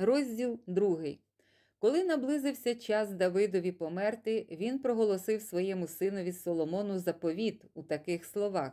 Розділ 2. Коли наблизився час Давидові померти, він проголосив своєму синові Соломону заповіт у таких словах: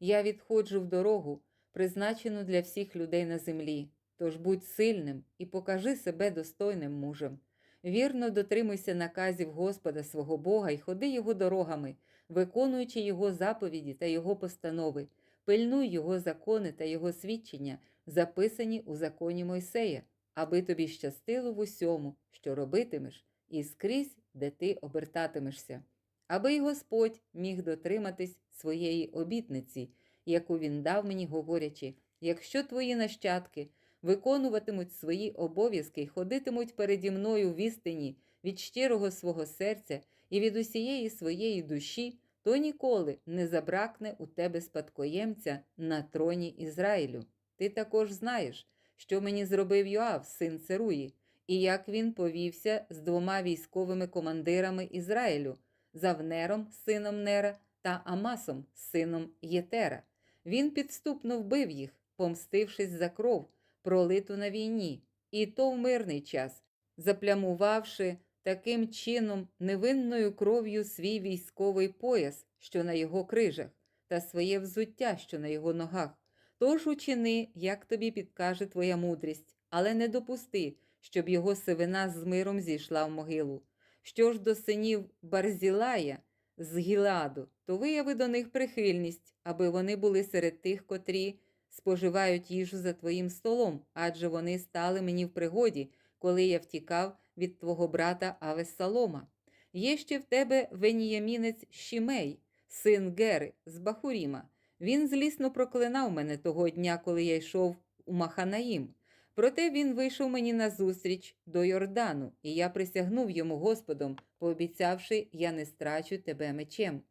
Я відходжу в дорогу, призначену для всіх людей на землі. Тож будь сильним і покажи себе достойним мужем. Вірно дотримуйся наказів Господа свого Бога і ходи його дорогами, виконуючи його заповіді та його постанови, пильнуй його закони та його свідчення, записані у законі Мойсея, аби тобі щастило в усьому, що робитимеш, і скрізь, де ти обертатимешся, аби й Господь міг дотриматись своєї обітниці, яку він дав мені, говорячи: якщо твої нащадки виконуватимуть свої обов'язки й ходитимуть переді мною в істині від щирого свого серця і від усієї своєї душі, то ніколи не забракне у тебе спадкоємця на троні Ізраїлю. Ти також знаєш, що мені зробив Йоав, син Церуї, і як він повівся з двома військовими командирами Ізраїлю, Завнером, сином Нера, та Амасом, сином Єтера. Він підступно вбив їх, помстившись за кров, пролиту на війні, і то в мирний час, заплямувавши таким чином невинною кров'ю свій військовий пояс, що на його крижах, та своє взуття, що на його ногах. Тож учини, як тобі підкаже твоя мудрість, але не допусти, щоб його сивина з миром зійшла в могилу. Що ж до синів Барзілая з Гіладу, то вияви до них прихильність, аби вони були серед тих, котрі споживають їжу за твоїм столом, адже вони стали мені в пригоді, коли я втікав від твого брата Авесалома. Є ще в тебе веніямінець Шімей, син Гери з Бахуріма. Він злісно проклинав мене того дня, коли я йшов у Маханаїм. Проте він вийшов мені назустріч до Йордану, і я присягнув йому Господом, пообіцявши, я не страчу тебе мечем.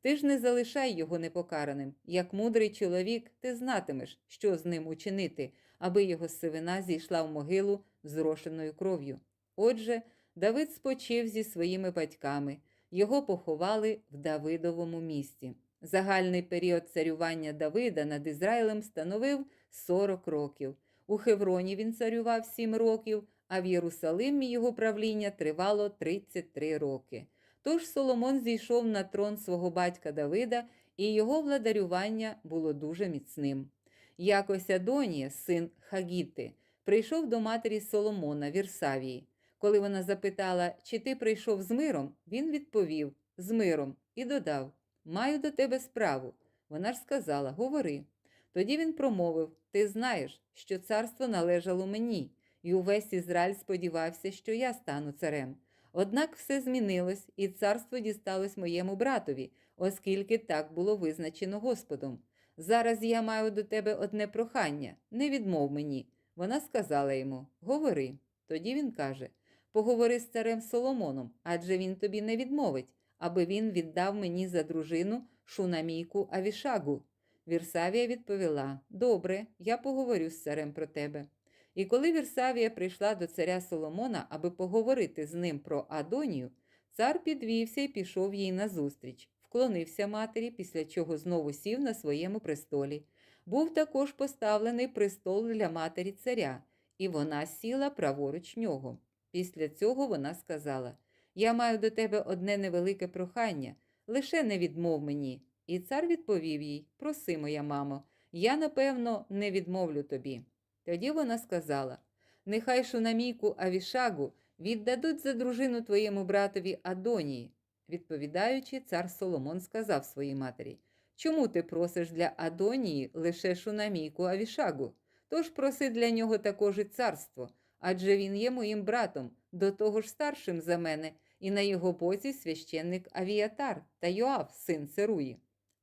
Ти ж не залишай його непокараним. Як мудрий чоловік, ти знатимеш, що з ним учинити, аби його сивина зійшла в могилу зрошеною кров'ю. Отже, Давид спочив зі своїми батьками, його поховали в Давидовому місті. Загальний період царювання Давида над Ізраїлем становив 40 років. У Хевроні він царював 7 років, а в Єрусалимі його правління тривало 33 роки. Тож Соломон зійшов на трон свого батька Давида, і його владарювання було дуже міцним. Якось Адонія, син Хагіти, прийшов до матері Соломона Вірсавії. Коли вона запитала, чи ти прийшов з миром, він відповів з миром і додав Маю до тебе справу. Вона ж сказала Говори. Тоді він промовив Ти знаєш, що царство належало мені, і увесь Ізраїль сподівався, що я стану царем. Однак все змінилось, і царство дісталось моєму братові, оскільки так було визначено Господом. Зараз я маю до тебе одне прохання, не відмов мені. Вона сказала йому Говори. Тоді він каже Поговори з царем Соломоном, адже він тобі не відмовить, аби він віддав мені за дружину шунамійку Авішагу. Вірсавія відповіла Добре, я поговорю з царем про тебе. І коли Вірсавія прийшла до царя Соломона, аби поговорити з ним про Адонію, цар підвівся і пішов їй назустріч, вклонився матері, після чого знову сів на своєму престолі. Був також поставлений престол для матері царя, і вона сіла праворуч нього. Після цього вона сказала: Я маю до тебе одне невелике прохання, лише не відмов мені. І цар відповів їй: Проси, моя мамо, я, напевно, не відмовлю тобі. Тоді вона сказала: Нехай шунамійку Авішагу віддадуть за дружину твоєму братові Адонії. Відповідаючи, цар Соломон сказав своїй матері: Чому ти просиш для Адонії лише шунамійку Авішагу? Тож проси для нього також і царство, адже він є моїм братом, до того ж старшим за мене, і на його боці священник Авіатар та Йоав, син Церуї.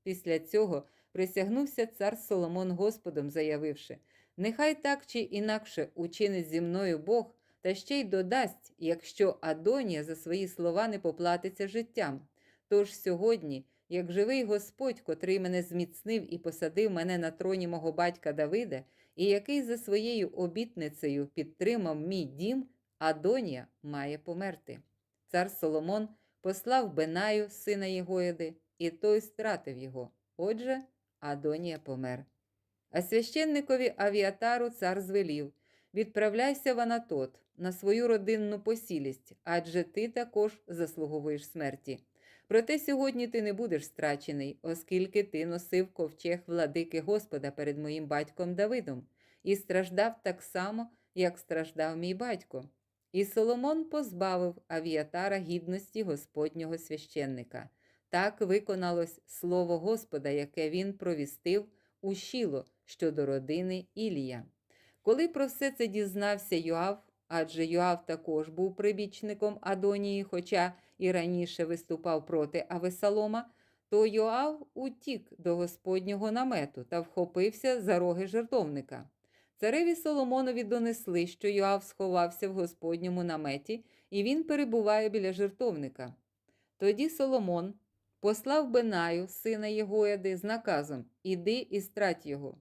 Після цього присягнувся цар Соломон Господом, заявивши: Нехай так чи інакше учинить зі мною Бог, та ще й додасть, якщо Адонія за свої слова не поплатиться життям. Тож сьогодні, як живий Господь, котрий мене зміцнив і посадив мене на троні мого батька Давида, і який за своєю обітницею підтримав мій дім, Адонія має померти. Цар Соломон послав Бенаю, сина Єгоїди, і той стратив його. Отже, Адонія помер. А священникові авіатару цар звелів Відправляйся в Анатот на свою родинну посілість, адже ти також заслуговуєш смерті. Проте сьогодні ти не будеш страчений, оскільки ти носив ковчег владики Господа перед моїм батьком Давидом, і страждав так само, як страждав мій батько. І Соломон позбавив Авіатара гідності Господнього священника. Так виконалось слово Господа, яке він провістив у Шіло щодо родини Ілія. Коли про все це дізнався Йоав, адже Йоав також був прибічником Адонії, хоча і раніше виступав проти Авесалома, то Йоав утік до Господнього намету та вхопився за роги жертовника. Цареві Соломонові донесли, що Йоав сховався в Господньому наметі, і він перебуває біля жертовника. Тоді Соломон послав Бенаю, сина Єгояди, з наказом Іди і страт його.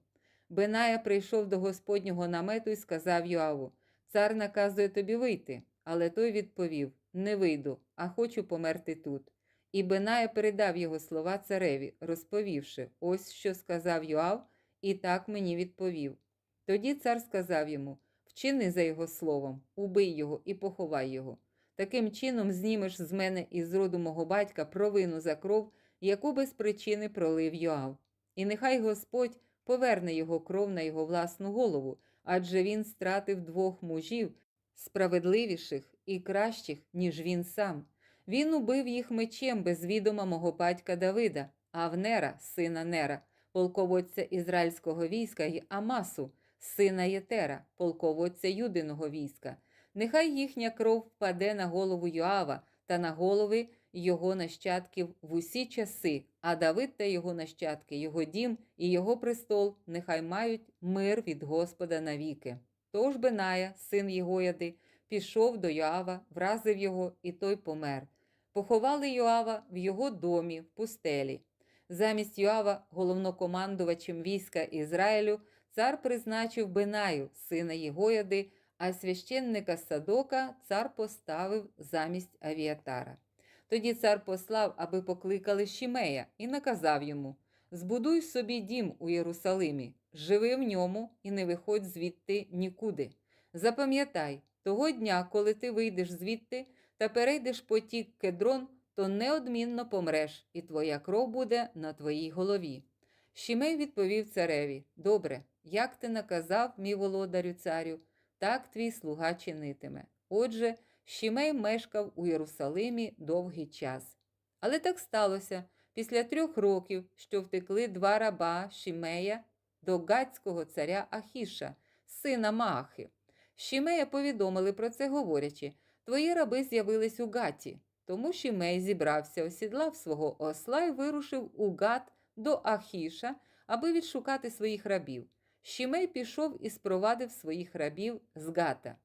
Беная прийшов до Господнього намету і сказав Йоаву: Цар наказує тобі вийти. Але той відповів: Не вийду, а хочу померти тут. І Беная передав його слова цареві, розповівши: Ось що сказав Йоав, і так мені відповів. Тоді цар сказав йому: Вчини за його словом, убий його і поховай його. Таким чином знімеш з мене і з роду мого батька провину за кров, яку без причини пролив Йоав. І нехай Господь поверне його кров на його власну голову, адже він стратив двох мужів, справедливіших і кращих, ніж він сам. Він убив їх мечем без відома мого батька Давида, Авнера, сина Нера, полководця ізраїльського війська, і Амасу, сина Єтера, полководця Юдиного війська. Нехай їхня кров впаде на голову Йоава та на голови його нащадків в усі часи, а Давид та його нащадки, його дім і його престол нехай мають мир від Господа навіки. Тож Беная, син Єгояди, пішов до Йоава, вразив його, і той помер. Поховали Йоава в його домі в пустелі. Замість Йоава, головнокомандувачем війська Ізраїлю, цар призначив Бенаю, сина Єгояди, а священника Садока цар поставив замість Авіатара. Тоді цар послав, аби покликали Шімея, і наказав йому: Збудуй собі дім у Єрусалимі, живи в ньому і не виходь звідти нікуди. Запам'ятай, того дня, коли ти вийдеш звідти та перейдеш потік кедрон, то неодмінно помреш, і твоя кров буде на твоїй голові. Шімей відповів цареві: Добре, як ти наказав, мій володарю царю, так твій слуга чинитиме. Отже, Шімей мешкав у Єрусалимі довгий час. Але так сталося після трьох років, що втекли два раба Шімея до гатського царя Ахіша, сина Маахи. Шімея повідомили про це, говорячи: Твої раби з'явились у Гаті. Тому Шімей зібрався, осідлав свого осла і вирушив у Гат до Ахіша, аби відшукати своїх рабів. Шімей пішов і спровадив своїх рабів з Гата.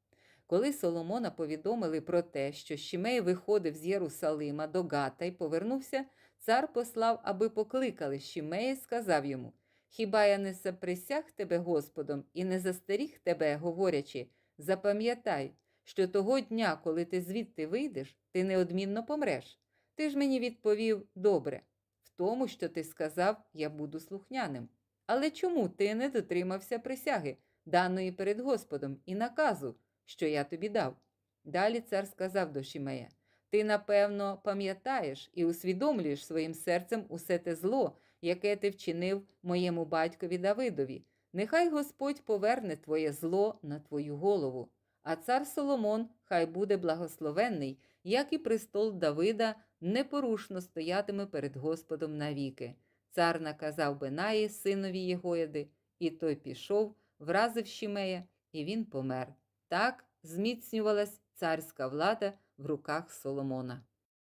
Коли Соломона повідомили про те, що Шімей виходив з Єрусалима до Гата і повернувся, цар послав, аби покликали Шімея і сказав йому: Хіба я не заприсяг тебе Господом і не застеріг тебе, говорячи, запам'ятай, що того дня, коли ти звідти вийдеш, ти неодмінно помреш. Ти ж мені відповів добре, тому, що ти сказав, я буду слухняним. Але чому ти не дотримався присяги, даної перед Господом, і наказу, що я тобі дав? Далі цар сказав до Шімея: Ти, напевно, пам'ятаєш і усвідомлюєш своїм серцем усе те зло, яке ти вчинив моєму батькові Давидові. Нехай Господь поверне твоє зло на твою голову. А цар Соломон хай буде благословенний, як і престол Давида непорушно стоятиме перед Господом навіки. Цар наказав Бенаї, синові Єгояди, і той пішов, вразив Шімея, і він помер. Так зміцнювалась царська влада в руках Соломона.